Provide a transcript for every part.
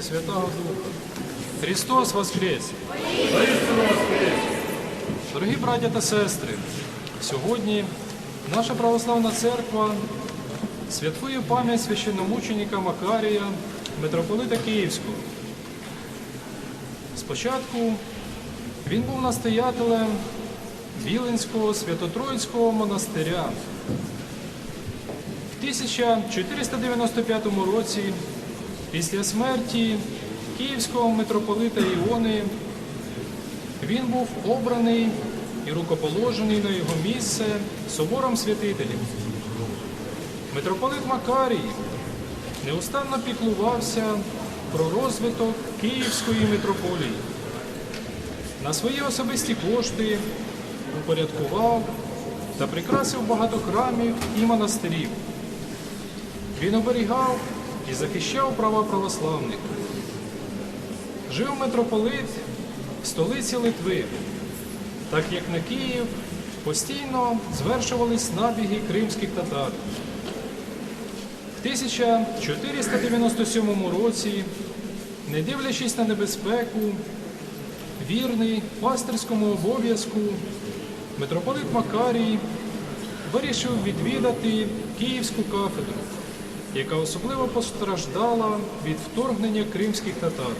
і Святого Духа. Христос Воскрес! Дорогі браття та сестри, сьогодні наша православна церква святкує пам'ять священномученика Макарія, митрополита Київського. Спочатку він був настоятелем Віленського Святотроїцького монастиря. В 1495 році, після смерті київського митрополита Іони, він був обраний і рукоположений на його місце собором святителів. Митрополит Макарій неустанно піклувався про розвиток Київської митрополії. На свої особисті кошти упорядкував та прикрасив багато храмів і монастирів. Він оберігав і захищав права православних. Жив митрополит в столиці Литви, так як на Київ постійно звершувались набіги кримських татар. В 1497 році, не дивлячись на небезпеку, вірний пастирському обов'язку, митрополит Макарій вирішив відвідати Київську кафедру, яка особливо постраждала від вторгнення кримських татар.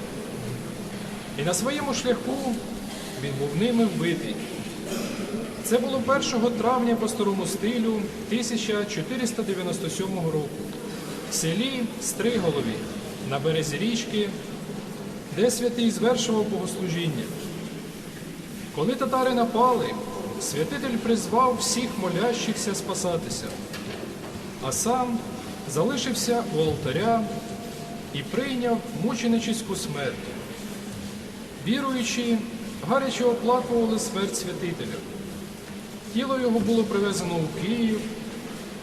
І на своєму шляху він був ними вбитий. Це було 1 травня по старому стилю 1497 року в селі Стриголові на березі річки, де святий звершував богослужіння. Коли татари напали, святитель призвав всіх молящихся спасатися, а сам залишився у алтаря і прийняв мученичську смерть. Віруючі гаряче оплакували смерть святителя. Тіло його було привезено у Київ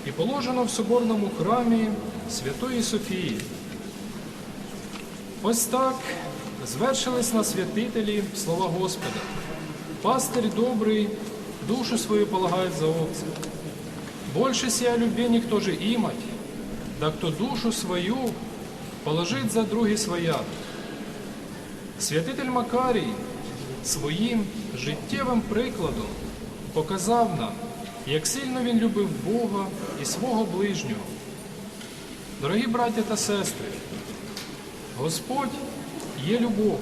і положено в соборному храмі Святої Софії. Ось так звершились на святителі слова Господа. Пастир добрий, душу свою полагает за овцы. Больше сия любви никто же имать, да кто душу свою положить за другі своя. Святитель Макарій своїм життєвим прикладом показав нам, як сильно він любив Бога і свого ближнього. Дорогі браття та сестри, Господь є любов,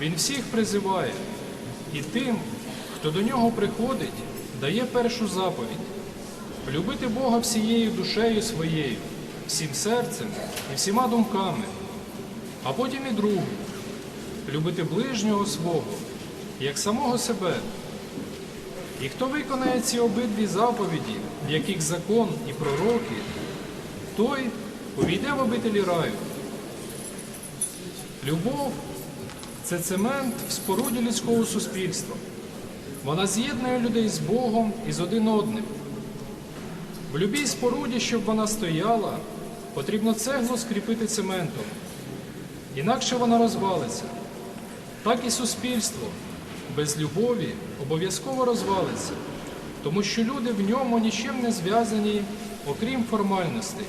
Він всіх призиває, і тим, хто до нього приходить, дає першу заповідь любити Бога всією душею своєю, всім серцем і всіма думками, а потім і другу любити ближнього свого, як самого себе. І хто виконає ці обидві заповіді, в яких закон і пророки, той увійде в обителі раю. Любов це цемент в споруді людського суспільства. Вона з'єднує людей з Богом і з один одним. В любій споруді, щоб вона стояла, потрібно цеглу скріпити цементом. Інакше вона розвалиться. Так і суспільство без любові обов'язково розвалиться, тому що люди в ньому нічим не зв'язані, окрім формальностей.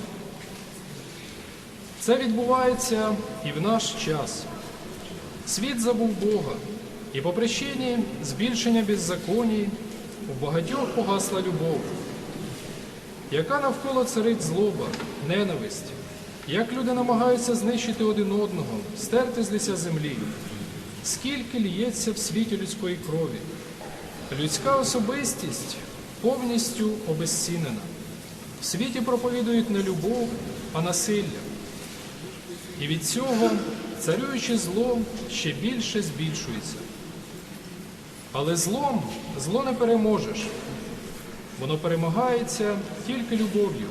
Це відбувається і в наш час. Світ забув Бога, і по причині збільшення беззаконій у багатьох погасла любов, яка навколо царить злоба, ненависть, як люди намагаються знищити один одного, стерти з лиця землі, скільки лється в світі людської крові. Людська особистість повністю обезцінена. В світі проповідують не любов, а насилля. І від цього царююче зло ще більше збільшується. Але злом зло не переможеш. Воно перемагається тільки любов'ю.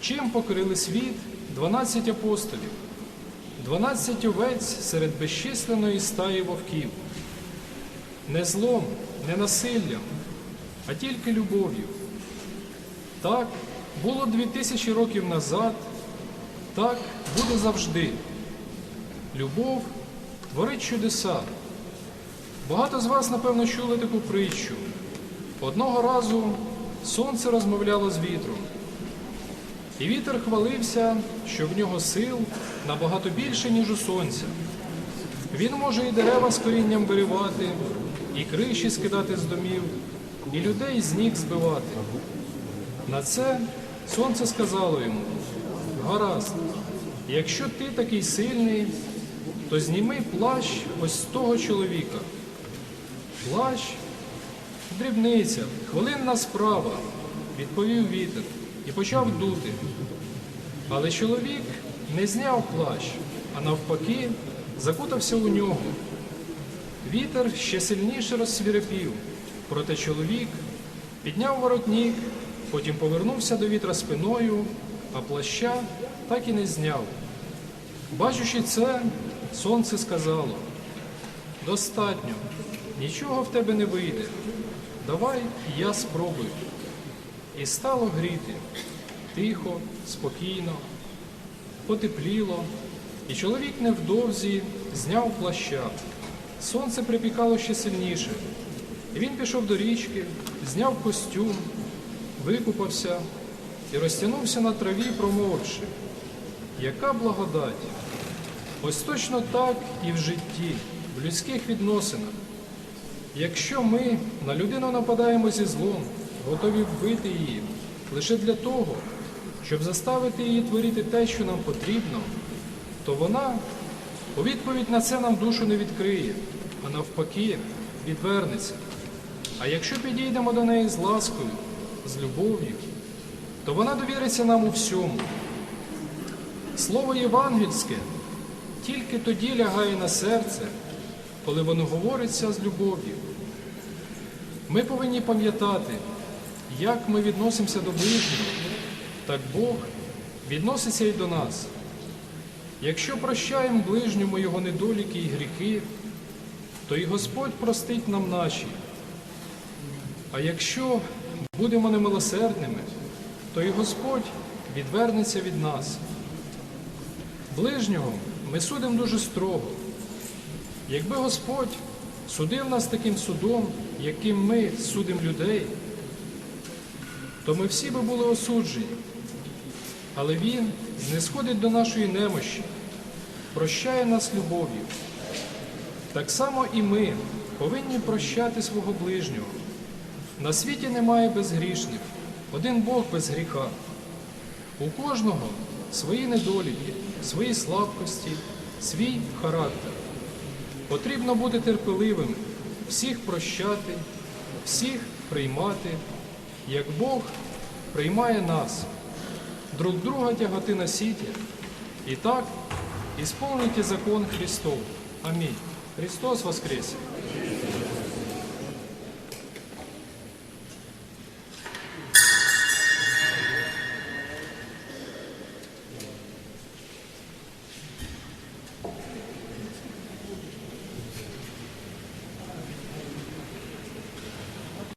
Чим покорили світ 12 апостолів, 12 овець серед безчисленної стаї вовків. Не злом, не насиллям, а тільки любов'ю. Так було дві тисячі років назад, так буде завжди. Любов творить чудеса. Багато з вас, напевно, чули таку притчу. Одного разу сонце розмовляло з вітром. І вітер хвалився, що в нього сил набагато більше, ніж у сонця. Він може і дерева з корінням виривати, і криші скидати з домів, і людей з ніг збивати. На це сонце сказало йому: гаразд, якщо ти такий сильний, то зніми плащ ось з того чоловіка. Плащ дрібниця, хвилинна справа, відповів вітер і почав дути. Але чоловік не зняв плащ, а навпаки, закутався у нього. Вітер ще сильніше розсвірепів, проте чоловік підняв воротник, потім повернувся до вітра спиною, а плаща так і не зняв. Бачучи це, сонце сказало: достатньо, нічого в тебе не вийде. Давай я спробую. І стало гріти тихо, спокійно, потепліло, і чоловік невдовзі зняв плаща. Сонце припікало ще сильніше. І він пішов до річки, зняв костюм, викупався і розтягнувся на траві, промовивши, яка благодать! Ось точно так і в житті, в людських відносинах. Якщо ми на людину нападаємо зі злом, готові вбити її лише для того, щоб заставити її творити те, що нам потрібно, то вона у відповідь на це нам душу не відкриє, а навпаки відвернеться. А якщо підійдемо до неї з ласкою, з любов'ю, то вона довіриться нам у всьому. Слово євангельське тільки тоді лягає на серце, коли воно говориться з любов'ю. Ми повинні пам'ятати, як ми відносимося до ближнього, так Бог відноситься і до нас. Якщо прощаємо ближньому його недоліки і гріхи, то і Господь простить нам наші. А якщо будемо немилосердними, то і Господь відвернеться від нас. Ближнього ми судимо дуже строго. Якби Господь судив нас таким судом, яким ми судимо людей, то ми всі би були осуджені. Але Він знесходить до нашої немощі, прощає нас любов'ю. Так само і ми повинні прощати свого ближнього. На світі немає безгрішних, один Бог без гріха. У кожного свої недоліки, свої слабкості, свій характер. Потрібно бути терпеливим, всіх прощати, всіх приймати, як Бог приймає нас, друг друга тягати на сіті. І так ісполните закон Христов. Амінь. Христос воскресе!